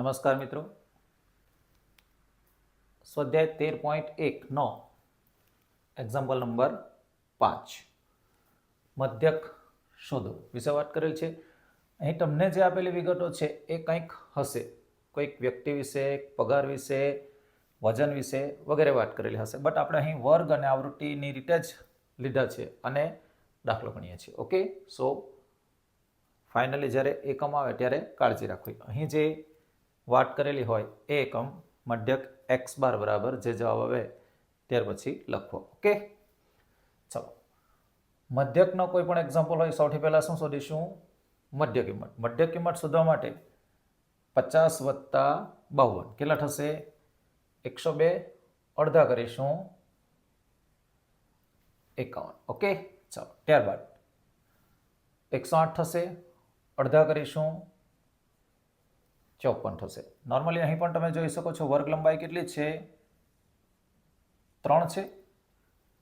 નમસ્કાર મિત્રો. સ્વાધ્યાય તેર પોઈન્ટ એકનો એક્ઝામ્પલ નંબર પાંચ. મધ્યક શોધો. વિશે વાત કરેલ છે. અહીં તમને જે આપેલી વિગતો છે એ કંઈક હશે. કોઈક વ્યક્તિ વિશે, પગાર વિશે, વજન વિશે વગેરે વાત કરેલી હશે. બટ આપણે અહીં વર્ગ અને આવૃત્તિની રીતે જ લીધા છે અને દાખલો ગણીએ છીએ. ઓકે સો ફાઇનલી જ્યારે એકમ આવે ત્યારે કાળજી રાખવી. અહીં જે વાત કરેલી હોય એ એકમ મધ્યક એક્સ બાર બરાબર જે જવાબ આવે ત્યાર પછી લખવો ઓકે? ચલો. મધ્યકનો કોઈ પણ એક્ઝામ્પલ હોય, સૌથી પહેલાં શું શોધીશું? મધ્ય કિંમત. મધ્ય કિંમત શોધવા માટે પચાસ વત્તા બાવન. કેટલા થશે? એકસો બે. અડધા કરીશું એકાવન. ઓકે? ચાલો. ત્યારબાદ એકસો આઠ થશે. અડધા કરીશું ચોપન થશે. નોર્મલી અહીં પણ તમે જોઈ શકો છો, વર્ગ લંબાઈ કેટલી છે? ત્રણ છે.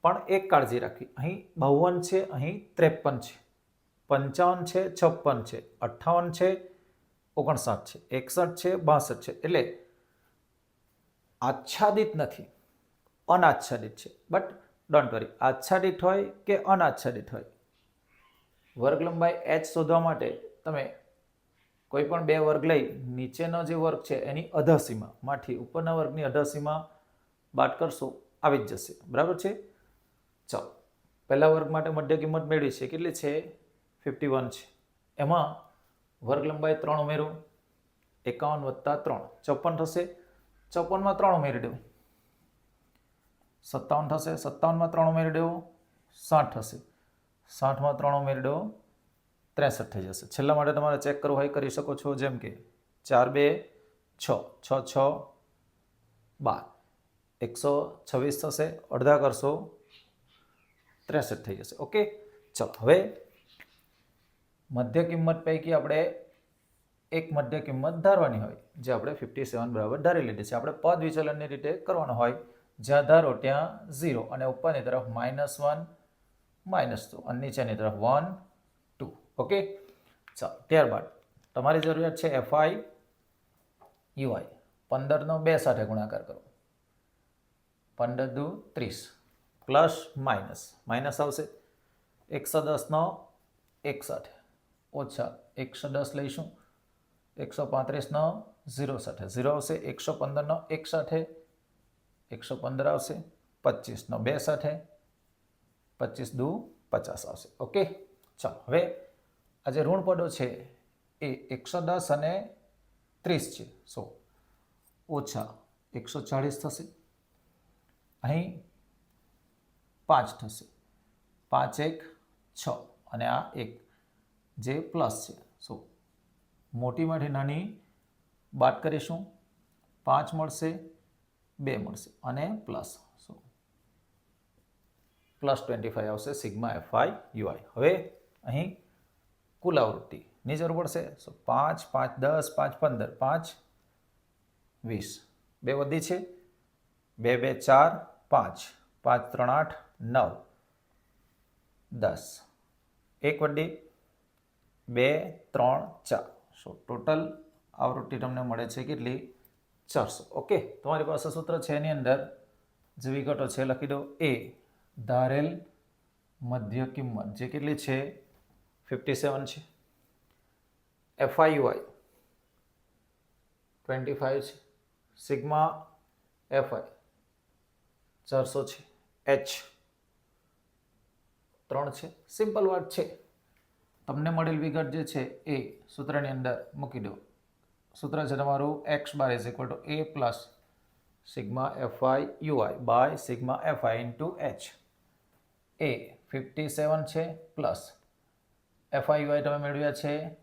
પણ એક કાળજી રાખવી અહીં બાવન છે, અહીં ત્રેપન છે. પંચાવન છે, છપ્પન છે. અઠ્ઠાવન છે, ઓગણસાઠ છે. એકસઠ છે, બાસઠ છે. એટલે આચ્છાદિત નથી. અનાચ્છાદિત છે. બટ ડોન્ટ વરી આચ્છાદિત હોય કે અનાચ્છાદિત હોય? વર્ગ લંબાઈ એચ શોધવા માટે તમે કોઈ પણ બે વર્ગ લઈ, નીચેનો જે વર્ગ છે એની અધસીમામાંથી ઉપરના વર્ગની અધસીમા બાદ કરશો આવી જ જશે. બરાબર છે? ચાલો, પહેલા વર્ગ માટે મધ્ય કિંમત મેળવી છે. કેટલી છે? ફિફ્ટી વન છે. એમાં વર્ગ લંબાઈ ત્રણ ઉમેરો, એકાવન વત્તા ત્રણ. ચોપન થશે. ચોપનમાં ત્રણ ઉમેરી દેવું. સત્તાવન થશે. સત્તાવનમાં ત્રણ ઉમેરી દેવો. સાઠ થશે. સાઠમાં ત્રણ ઉમેરી દેવો. ત્રેસઠ થઈ જશે. છેલ્લા માટે તમારે ચેક કરવું હોય કરી શકો છો, જેમ કે ચાર, બે, છ છ છ, બાર. એકસો છવ્વીસ થશે, અડધા કરશો, ત્રેસઠ થઈ જશે. ઓકે? ચલો, હવે મધ્ય કિંમત પૈકી આપણે એક મધ્ય કિંમત ધારવાની હોય, જે આપણે ફિફ્ટી સેવન બરાબર ધારી લીધી છે. આપણે પદ વિચલનની રીતે કરવાનું હોય, જ્યાં ધારો ત્યાં ઝીરો અને ઉપરની તરફ માઇનસ વન, માઇનસ ટુ. અને નીચેની તરફ વન ઓકે? ચાલો, ત્યારબાદ તમારી જરૂરિયાત છે એફઆઈ યુઆઈ પંદરનો બે સાથે ગુણાકાર કરો. પંદર દુ ત્રીસ. Plus minus. માઇનસ આવશે. એકસો દસનો એક સાથે. ઓછા એકસો દસ લઈશું. એકસો પાંત્રીસનો ઝીરો સાથે. ઝીરો આવશે. એકસો પંદરનો એક સાથે. એકસો પંદર આવશે. પચીસનો બે સાથે. પચીસ દુ પચાસ આવશે. ઓકે? ચાલો, હવે આ જે ઋણપદો છે એ એકસો દસ અને ત્રીસ છે. સો ઓછા એકસો ચાળીસ થશે. અહીં પાંચ થશે. પાંચ એક છ અને આ એક જે પ્લસ છે. સો મોટીમાંથી નાની બાદ કરીશું. પાંચ મળશે, બે મળશે અને પ્લસ. સો પ્લસ ટ્વેન્ટી ફાઈવ આવશે સિગ્મા એફઆઈ યુઆઈ હવે અહીં કુલ આવૃત્તિની જરૂર પડશે. સો પાંચ પાંચ, દસ, પાંચ, પંદર. પાંચ, વીસ. બે વધી છે. બે બે, ચાર, પાંચ. પાંચ, ત્રણ, આઠ, નવ. દસ. એક વડી બે, ત્રણ, ચાર. સો ટોટલ આવૃત્તિ તમને મળે છે કેટલી? ચારસો. ઓકે તમારી પાસે સૂત્ર છે એની અંદર. જે વિગતો છે, લખી દો. એ ધારેલ મધ્ય કિંમત. જે કેટલી છે? ફિફ્ટી સેવન છે F I U I twenty five છે. સિગ્મા એફઆઈ ચારસો છે. એચ ત્રણ છે. સિમ્પલ વાત છે. તમને મળેલ વિગત જે છે એ સૂત્રની અંદર મૂકી દો. સૂત્ર છે તમારું X bar is equal to A plus sigma F I U I by sigma F I into H A fifty seven છે પ્લસ એફઆઈ યુઆઈ તમે મેળવ્યા છે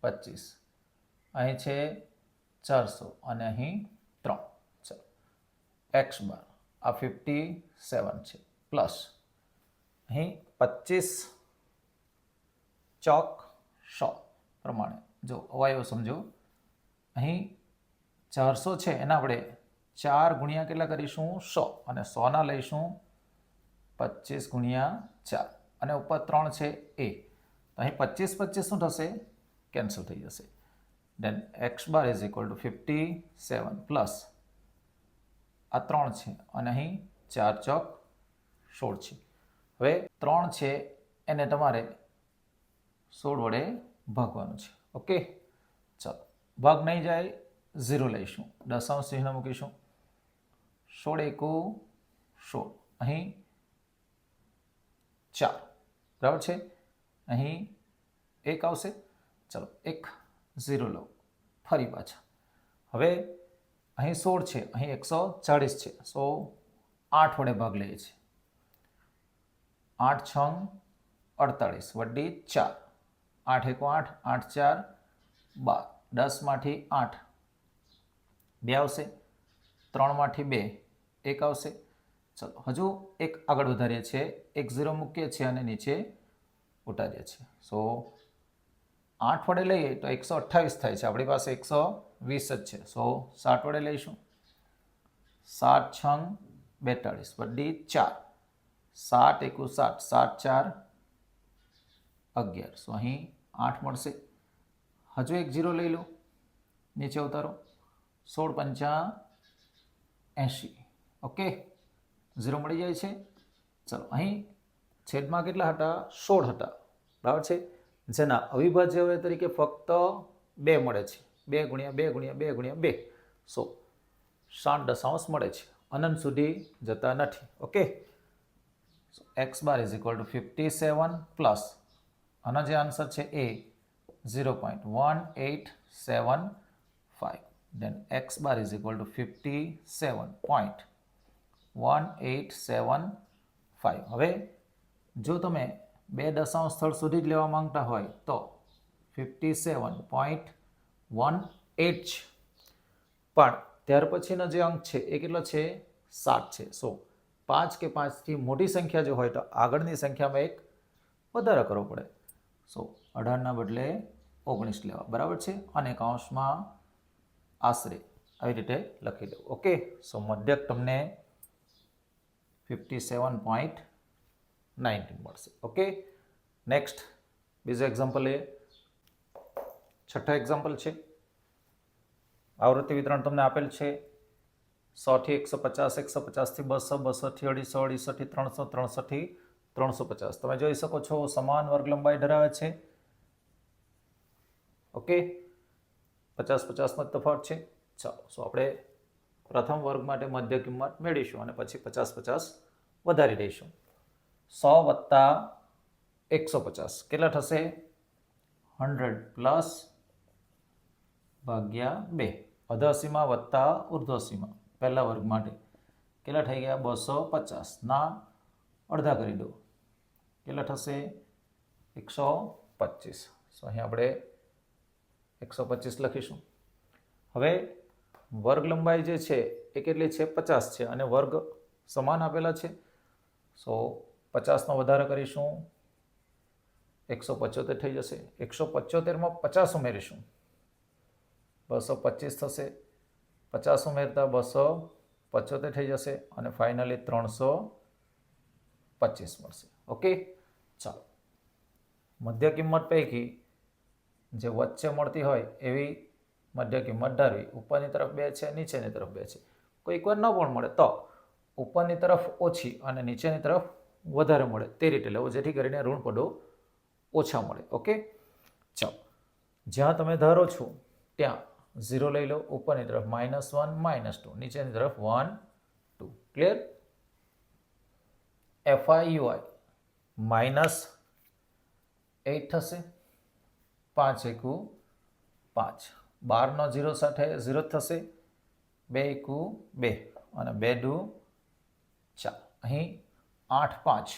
પચીસ. અહીં છે ચારસો અને અહીં ત્રણ. ચાલો. એક્સ બાર આ ફિફ્ટી સેવન છે. પ્લસ અહીં પચીસ ચોક સો પ્રમાણે. જો અવાયો સમજો. અહીં ચારસો છે. એના આપણે ચાર ગુણ્યા કેટલા કરીશું? સો. અને સોના લઈશું પચીસ ગુણ્યા ચાર. અને ઉપર ત્રણ છે એ. તો અહીં પચીસ પચીસ શું થશે? કેન્સલ થઈ જશે. Then X bar is equal to fifty seven plus આ ત્રણ છે અને અહીં ચાર ચોક સોળ છે. હવે ત્રણ છે એને તમારે સોળ વડે ભાગવાનું છે. ઓકે ચાલો. ભાગ નહીં જાય ઝીરો લઈશું. દશાંશ ચિહ્ન મૂકીશું. સોળ એકુ સોળ. અહીં ચાર. બરાબર છે? અહીં એક આવશે. ચલો, એક, ઝીરો લો. ફરી પાછા. હવે અહીં સોળ છે, અહીં એકસો ચાળીસ છે. સો આઠ વડે ભાગ લઈએ છીએ. આઠ છ અડતાળીસ વડ્ડી ચાર. આઠ એકો આઠ આઠ ચાર, બાર. દસમાંથી આઠ. બે આવશે. ત્રણમાંથી બે. એક આવશે. ચલો, હજુ એક આગળ વધારીએ છીએ. એક ઝીરો મૂકીએ છીએ અને નીચે ઉતારીએ છીએ. સો આઠ વડે લઈએ તો એકસો અઠ્ઠાવીસ થાય છે. આપણી પાસે એકસો વીસ જ છે. સો સાત વડે લઈશું. સાત છંગ બેતાળીસ. બધી ચાર. સાત એકુ સાત. સાત ચાર અગિયાર. સો અહીં આઠ મળશે. હજુ એક જીરો લઈ લો. નીચે ઉતારો. સોળ પંચા એંશી. ઓકે ઝીરો મળી જાય છે. ચલો, અહીં છેદમાં કેટલા હતા? સોળ હતા. બરાબર છે? જેના અવિભાજ્ય અવયવ તરીકે ફક્ત બે મળે છે. બે ગુણ્યા બે ગુણ્યા બે ગુણ્યા બે. સો સાત દશાંશ મળે છે. અનંત સુધી જતા નથી. Okay? X bar is equal to fifty seven plus, આનો જે આન્સર છે એ zero point one eight seven five fifty seven point one eight seven five હવે જો તમે બે દશાંશ સ્થળ સુધી જ લેવા માંગતા હોય તો fifty seven point one eight છે. પણ ત્યાર પછીનો જે અંક છે એ કેટલો છે? સાત છે. સો પાંચ કે પાંચથી મોટી સંખ્યા જો હોય તો આગળની સંખ્યામાં એક વધારો કરવો પડે. સો અઢારના બદલે ઓગણીસ લેવા. બરાબર છે? અને કૌંસમાં આશરે આવી રીતે લખી દઉં. ઓકે સો મધ્યક તમને ફિફ્ટી સેવન પોઈન્ટ નાઇન્ટીન મળશે ઓકે નેક્સ્ટ બીજું એક્ઝામ્પલ એ છઠ્ઠા એક્ઝામ્પલ છે આવૃત્તિ વિતરણ તમને આપેલ છે સોથી એકસો પચાસ એકસો પચાસથી બસો બસોથી અઢીસો અઢીસોથી ત્રણસો ત્રણસોથી ત્રણસો પચાસ તમે જોઈ શકો છો, સમાન વર્ગ લંબાઈ ધરાવે છે। ઓકે? પચાસ પચાસમાં તફાવત છે। ચાલો સો આપણે પ્રથમ વર્ગ માટે મધ્ય કિંમત મેળવીશું અને પછી પચાસ પચાસ વધારી દઈશું. સો વત્તા એકસો પચાસ. કેટલા થશે? હંડ્રેડ પ્લસ ભાગ્યા બે. અધસીમા વત્તા ઉર્ધ્વસીમા. પહેલા વર્ગ માટે. કેટલા થઈ ગયા? બસો પચાસના અડધા કરી દો. કેટલા થશે? એકસો પચીસ. સો અહીં આપણે એકસો પચીસ લખીશું. હવે વર્ગ લંબાઈ જે છે, એ કેટલી છે? પચાસ છે. અને વર્ગ સમાન આપેલા છે. સો પચાસનો વધારો કરીશું, એકસો પચોતેર થઈ જશે. એકસો પચોતેરમાં પચાસ ઉમેરીશું. બસો પચીસ થશે. પચાસ ઉમેરતા બસો પચોતેર થઈ જશે અને ફાઇનલી ત્રણસો પચીસ મળશે. ઓકે? ચાલો. મધ્ય કિંમત પૈકી જે વચ્ચે મળતી હોય એવી મધ્ય કિંમત ધારવી. ઉપરની તરફ બે છે, નીચેની તરફ બે છે. કોઈક વાર ન પણ મળે. તો ઉપરની તરફ ઓછી અને નીચેની તરફ વધારે મળે તે રીતે લેવો, જેથી કરીને ઋણ પડો ઓછા મળે. ઓકે? ચાલો. જ્યાં તમે ધારો છો, ત્યાં ઝીરો લઈ લો, ઉપરની તરફ માઇનસ વન માઇનસ ટુ નીચેની તરફ one two clear F I U I minus eight થશે, પાંચ એકુ પાંચ. બારનો ઝીરો સાથે ઝીરો થશે, બે એકુ બે, અને બે દુ ચાર. અહીં આઠ પાંચ.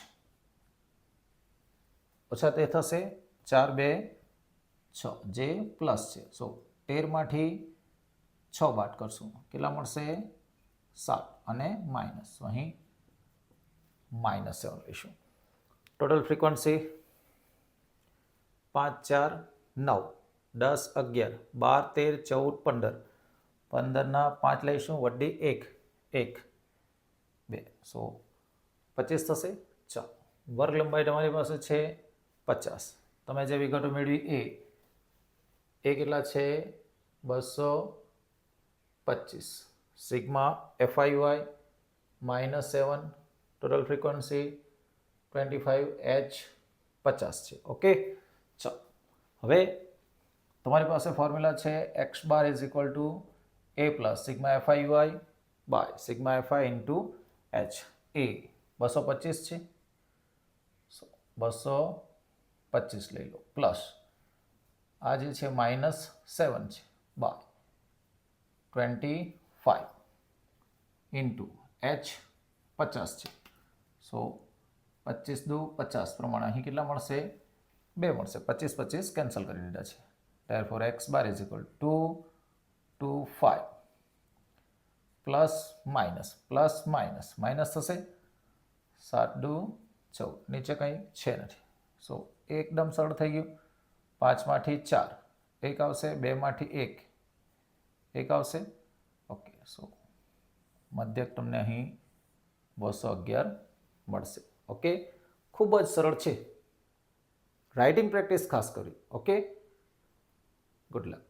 ઓછા તે થશે ચાર બે છ. જે પ્લસ છે. સો તેરમાંથી છ બાદ કરશું. કેટલા મળશે? સાત અને માઇનસ. અહીં માઇનસ સેવન લઈશું. ટોટલ ફ્રીક્વન્સી પાંચ, ચાર, નવ. દસ, અગિયાર. બાર, તેર, ચૌદ, પંદર. પંદરના પાંચ લઈશું. વડ્ડી એક. એક. બે. સો પચીસ થશે? ચાલો. વર્ગ લંબાઈ તમારી પાસે છે પચાસ. તમે જે વિગતો મેળવી એ એ કેટલા છે? બસો પચીસ. Sigma F I Y minus seven, total frequency twenty five H પચાસ છે. ઓકે? ચાલો. હવે તમારી પાસે ફોર્મ્યુલા છે X bar is equal to A plus sigma F I Y by sigma F I into H. A. બસો પચીસ છે બસો પચીસ લઈ લો પ્લસ આ જે છે માઇનસ સેવન છે by twenty five into H પચાસ છે સો પચીસ દુ પચાસ પ્રમાણે અહીં કેટલા મળશે બે મળશે પચીસ પચીસ કેન્સલ કરી દીધા છે therefore X bar is equal to two five plus minus plus minus minus થશે સાત દુ ચૌદ. નીચે કંઈ છે નથી. સો એકદમ સરળ થઈ ગયું. પાંચમાંથી ચાર. એક આવશે, બેમાંથી એક. એક આવશે? ઓકે સો મધ્યક તમને અહીં બસો અગિયાર મળશે. ઓકે ખૂબ જ સરળ છે. રાઇટિંગ પ્રેક્ટિસ ખાસ કરી. Okay good luck